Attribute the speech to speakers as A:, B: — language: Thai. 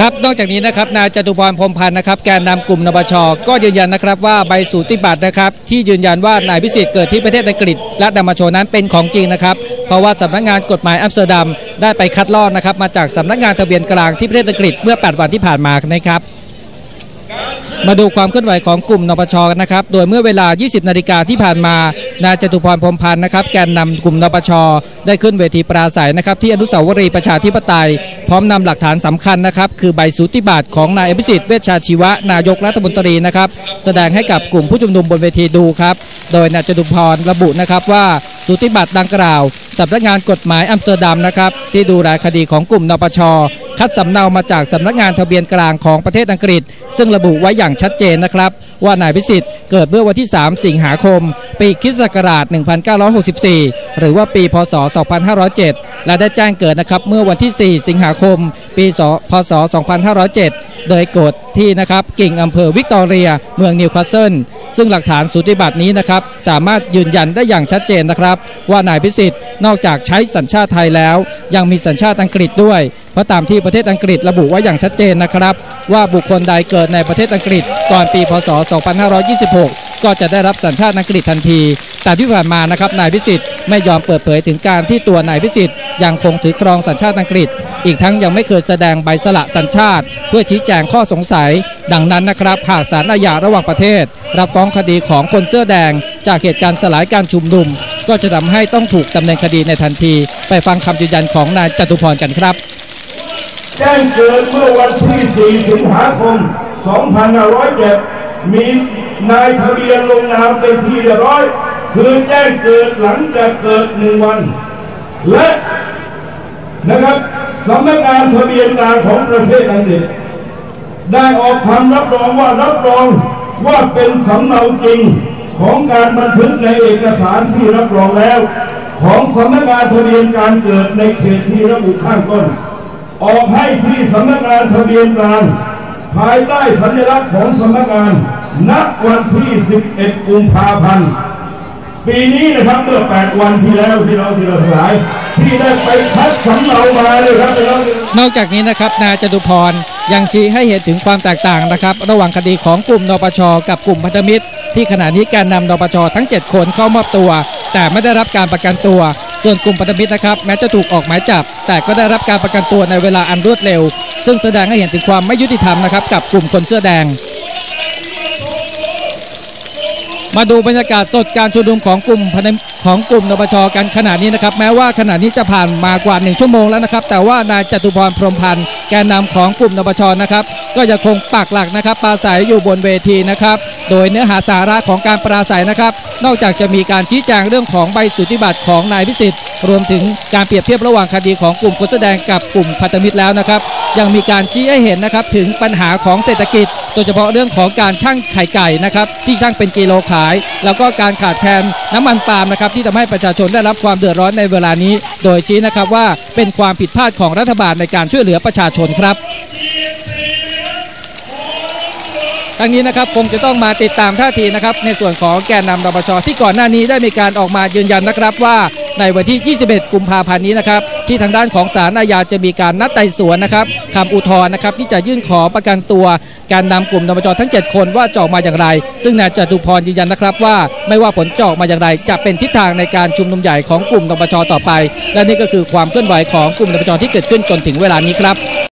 A: ครับนอกจากนี้นะครับนายจตุพรพรมพันธ์นะครับแกนนำกลุ่มนปชก็ยืนยันนะครับว่าใบสูติบัตรนะครับที่ยืนยันว่านายพิสิทธิ์เกิดที่ประเทศอังกฤษ และนำมาโชว์นั้นเป็นของจริงนะครับเพราะว่าสำนักงานกฎหมายอัมสเตอร์ดัมได้ไปคัดลอกนะครับมาจากสำนักงานทะเบียนกลางที่ประเทศอังกฤษเมื่อ 8 วันที่ผ่านมานะครับ มาดูความเคลื่อนไหวของกลุ่มนปชกันนะครับ โดยเมื่อเวลา 20 นาฬิกาที่ผ่านมา นายจตุพรพรมพันธ์นะครับ แกนนำกลุ่มนปช ได้ขึ้นเวทีปราศัยนะครับ ที่อนุสาวรีย์ประชาธิปไตย พร้อมนำหลักฐานสำคัญนะครับ คือใบสูติบัตรของนายอภิสิทธิ์เวชชาชีวะ นายกรัฐมนตรีนะครับ แสดงให้กับกลุ่มผู้ชุมนุมบนเวทีดูครับ โดยนายจตุพรระบุนะครับว่าสูติบัตรดังกล่าว สำนักงานกฎหมายอัมสเตอร์ดัมนะครับ ที่ดูแลคดีของกลุ่มนปช คัดสำเนามาจากสำนักงานทะเบียนกลางของประเทศอังกฤษ ซึ่งระบุไว้อย่างชัดเจนนะครับ ว่านายพิสิทธิ์เกิดเมื่อวันที่ 3 สิงหาคม ปีคิสต์ศักราช 1964 หรือว่าปีพศ 2507 และได้แจ้งเกิดนะครับเมื่อวันที่ 4 สิงหาคม ปีพศ 2507 โดยกดที่นะครับกิ่งอำเภอวิกตอเรีย เมืองนิวคาสเซิล ซึ่งหลักฐานสูติบัตรนี้นะครับสามารถยืนยันได้อย่างชัดเจนนะครับ ว่านายพิสิทธิ์นอกจากใช้สัญชาติไทยแล้ว ยังมีสัญชาติอังกฤษด้วย เพราะตามที่ประเทศอังกฤษระบุไว้อย่างชัดเจนนะครับ ว่าบุคคลใดเกิดในประเทศอังกฤษก่อนปีพศ 2526 ก็จะได้รับสัญชาติอังกฤษทันที แต่ที่ผ่านมานะครับนายพิสิทธิ์ไม่ยอมเปิดเผยถึงการที่ตัวนายพิสิทธิ์ยังคงถือครองสัญชาติอังกฤษ อีกทั้งยังไม่เคยแสดงใบสละสัญชาติ เพื่อชี้แจงข้อสงสัย ดังนั้นนะครับหากศาลอาญาระหว่างประเทศ รับฟ้องคดีของคนเสื้อแดง จากเหตุการณ์สลายการชุมนุม ก็จะทำให้ต้องถูกดำเนินคดีในทันที ไปฟังคำยืนยันของนายจตุพรกันครับ
B: แจ้งเกิดเมื่อวันที่ 4 สิงหาคม 2507 มีนายทะเบียนลงนามเป็นที่เรียบร้อย คือแจ้งเกิดหลังจากเกิดหนึ่งวัน และนะครับสำนักงานทะเบียนกลางของประเทศอังกฤษได้ออกคำรับรองว่ารับรองว่าเป็นสำเนาจริงของการบันทึกในเอกสารที่รับรองแล้ว ของสำนักงานทะเบียนการเกิดในเขตที่ระบุข้างต้น ออกให้ที่สำนักงานทะเบียนกลางภายใต้สัญลักษณ์ของสำนักงานณวันที่ 11 กุมภาพันธ์ ปีนี้นะครับเมื่อ 8 วันที่แล้วที่เราที่เราทั้งหลาย ที่ได้ไปคัดสำเนามาเลยครับพี่น้อง
A: นอกจากนี้นะครับนายจตุพรยังชี้ให้เห็นถึงความแตกต่างนะครับ ระหว่างคดีของกลุ่มนปช กับกลุ่มพันธมิตร ที่ขณะนี้แกนนำนปช ทั้ง 7 คนเข้ามอบตัว แต่ไม่ได้รับการประกันตัว ส่วนกลุ่มพันธมิตรนะครับแม้จะถูกออกหมายจับ แต่ก็ได้รับการประกันตัวในเวลาอันรวดเร็ว ซึ่งแสดงให้เห็นถึงความไม่ยุติธรรมนะครับกับกลุ่มคนเสื้อแดง มาดูบรรยากาศสดการชุมนุมของกลุ่มพนของกลุ่มนปชกันขณะนี้นะครับแม้ว่าขณะนี้จะผ่านมากว่า 1 ชั่วโมงแล้วนะครับ แต่ว่านายจตุพรพรหมพันธ์แกนนำของกลุ่มนปชนะครับก็ยังคงปักหลักนะครับปราศัยอยู่บนเวทีนะครับ โดยเนื้อหาสาระของการปราศัยนะครับ นอกจากจะมีการชี้แจงเรื่องของใบสุทธิบัตรของนายพิสิทธิ์ รวมถึงการเปรียบเทียบระหว่างคดีของกลุ่มคนแสดงกับกลุ่มพันธมิตรแล้วนะครับ ยังมีการชี้ให้เห็นนะครับถึงปัญหาของเศรษฐกิจ โดยเฉพาะเรื่องของการชั่งไข่ไก่นะครับที่ชั่งเป็นกิโลขายแล้วก็การขาดแคลนน้ำมันปาล์มนะครับที่ทำให้ประชาชนได้รับความเดือดร้อนในเวลานี้ โดยชี้นะครับว่าเป็นความผิดพลาดของรัฐบาลในการช่วยเหลือประชาชนครับทั้งนี้นะครับคงจะต้องมาติดตามท่าทีนะครับในส่วนของแกนนำรปชที่ก่อนหน้านี้ได้มีการออกมายืนยันนะครับว่า ในวันที่ 21 กุมภาพันธ์นี้นะครับที่ทางด้านของศาลอาญาจะมีการนัดไต่สวนนะครับคำอุทธรณ์นะครับที่จะยื่นขอประกันตัวการนำกลุ่มนปชทั้ง 7 คนว่าจะอกมาอย่างไร ซึ่งนายจตุพรยืนยันนะครับว่าไม่ว่าผลจะออกมาอย่างไร จะเป็นทิศทางในการชุมนุมใหญ่ของกลุ่มนปชต่อไป และนี่ก็คือความเคลื่อนไหวของกลุ่มนปชที่เกิดขึ้นจนถึงเวลานี้ครับ